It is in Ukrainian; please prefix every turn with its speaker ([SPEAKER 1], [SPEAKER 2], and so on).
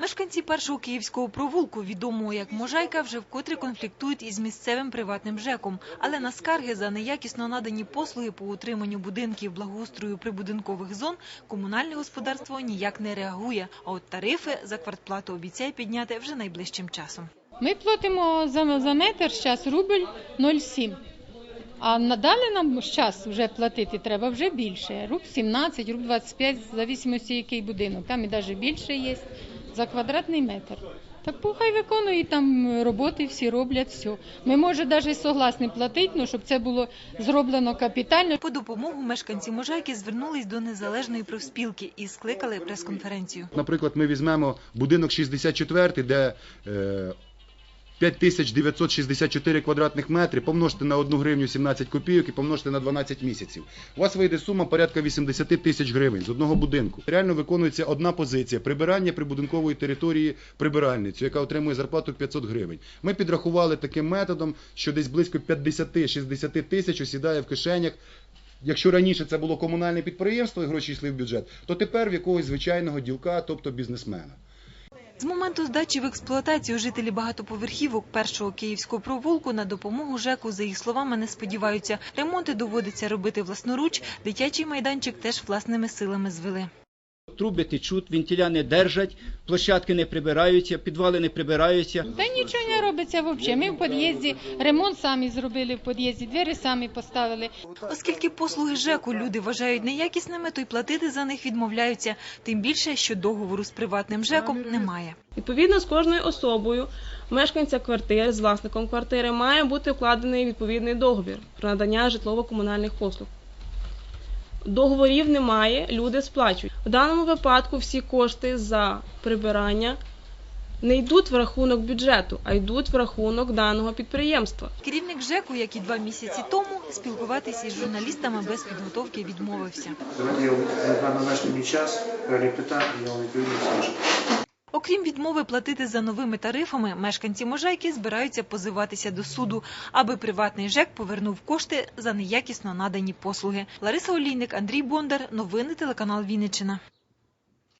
[SPEAKER 1] Мешканці першого київського провулку, відомого як Можайка, вже вкотре конфліктують із місцевим приватним ЖЕКом. Але на скарги за неякісно надані послуги по утриманню будинків благоустрою прибудинкових зон комунальне господарство ніяк не реагує. А от тарифи за квартплату обіцяє підняти вже найближчим часом.
[SPEAKER 2] Ми платимо за, за метр зараз рубль 0,7. А надалі нам зараз вже платити треба вже більше. Руб 17, руб 25, в зависимості який будинок. Там і навіть більше є за квадратний метр. Так похай виконують там роботи, всі роблять все. Ми може навіть согласні платити, ну, щоб це було зроблено капітально.
[SPEAKER 1] По допомогу мешканці Можайки звернулись до незалежної профспілки і скликали прес-конференцію.
[SPEAKER 3] Наприклад, ми візьмемо будинок 64, де е, 5964 квадратних метри, помножте на 1 гривню 17 копійок і помножте на 12 місяців. У вас вийде сума порядка 80 тисяч гривень з одного будинку. Реально виконується одна позиція прибирання прибудинкової території прибиральницю, яка отримує зарплату 500 гривень. Ми підрахували таким методом, що десь близько 50-60 тисяч осідає в кишенях Якщо раніше це було комунальне підприємство і гроші йшли в бюджет, то тепер в якогось звичайного ділка, тобто бізнесмена.
[SPEAKER 1] З моменту здачі в експлуатацію жителі багатоповерхівок першого київського провулку на допомогу ЖЕКу, за їх словами, не сподіваються. Ремонти доводиться робити власноруч, дитячий майданчик теж власними силами звели.
[SPEAKER 4] Труби течуть, вентиля не держать, площадки не прибираються, підвали не прибираються.
[SPEAKER 2] Та нічого не робиться взагалі. Ми в під'їзді ремонт самі зробили в під'їзді, двері самі поставили.
[SPEAKER 1] Оскільки послуги ЖЕКу люди вважають неякісними, то й платити за них відмовляються. Тим більше, що договору з приватним ЖЕКом немає.
[SPEAKER 5] Відповідно, з кожною особою мешканця квартири з власником квартири має бути укладений відповідний договір про надання житлово-комунальних послуг. Договорів немає, люди сплачують. В даному випадку всі кошти за прибирання не йдуть в рахунок бюджету, а йдуть в рахунок даного підприємства.
[SPEAKER 1] Керівник ЖЕКу, як і два місяці тому, спілкуватися із журналістами без підготовки відмовився.
[SPEAKER 6] Давайте я вам назначте час, питання, я.
[SPEAKER 1] Окрім відмови платити за новими тарифами, мешканці Можайки збираються позиватися до суду, аби приватний ЖЕК повернув кошти за неякісно надані послуги. Лариса Олійник, Андрій Бондар. Новини телеканал Вінниччина.